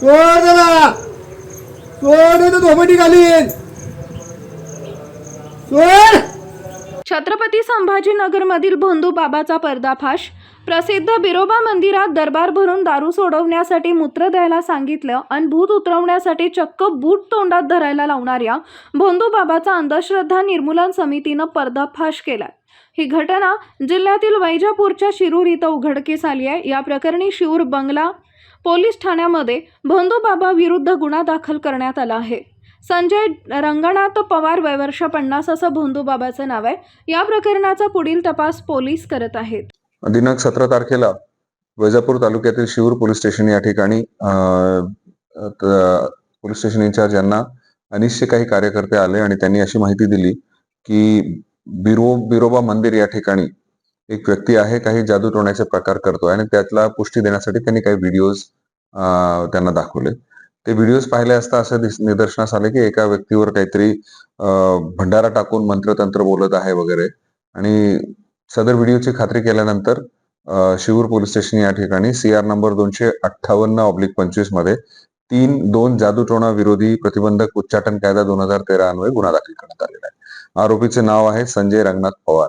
सोड त्याला सोड घालीन. सोड. छत्रपती संभाजीनगरमधील भोंदू बाबाचा पर्दाफाश प्रसिद्ध बिरोबा मंदिरात दरबार भरून दारू सोडवण्यासाठी मूत्र द्यायला सांगितलं आणि भूत उतरवण्यासाठी चक्क बूट तोंडात धरायला लावणाऱ्या भोंदू बाबाचा अंधश्रद्धा निर्मूलन समितीनं पर्दाफाश केला ही घटना जिल्ह्यातील वैजापूरच्या शिरूर इथं उघडकीस आली आहे. या प्रकरणी शिरूर बंगला पोलीस ठाण्यामध्ये भोंदू विरुद्ध गुन्हा दाखल करण्यात आला आहे. संजय रंगनाथ पवार वयवर्ष पन्नास असं बंधूबाबाचं नाव आहे. या प्रकरणाचा पुढील तपास पोलीस करत आहेत. दिनांक सतरा तारखेला वैजापूर तालुक्यातील शिवूर पोलीस स्टेशन या ठिकाणी पोलीस स्टेशन इन्चार्ज यांना अनिश्चित काही कार्यकर्ते आले आणि त्यांनी अशी माहिती दिली की बिरो बिरोबा मंदिर या ठिकाणी एक व्यक्ती आहे काही जादू टोण्याचे प्रकार करतो आणि त्यातला पुष्टी देण्यासाठी त्यांनी काही व्हिडिओज त्यांना दाखवले. ते व्हिडिओज पाहिले असता असं निदर्शनास आले की एका व्यक्तीवर काहीतरी भंडारा टाकून मंत्रतंत्र बोलत आहे वगैरे. आणि सदर व्हिडिओची खात्री केल्यानंतर शिवूर पोलीस स्टेशन या ठिकाणी सी आर नंबर दोनशे अठ्ठावन्न ऑब्लिक पंचवीसमध्ये तीन दोन जादूटोणा विरोधी प्रतिबंधक उच्चाटन कायदा दोन हजार तेरा अन्वये गुन्हा दाखल करण्यात आलेला आहे. आरोपीचे नाव आहे संजय रंगनाथ पवार.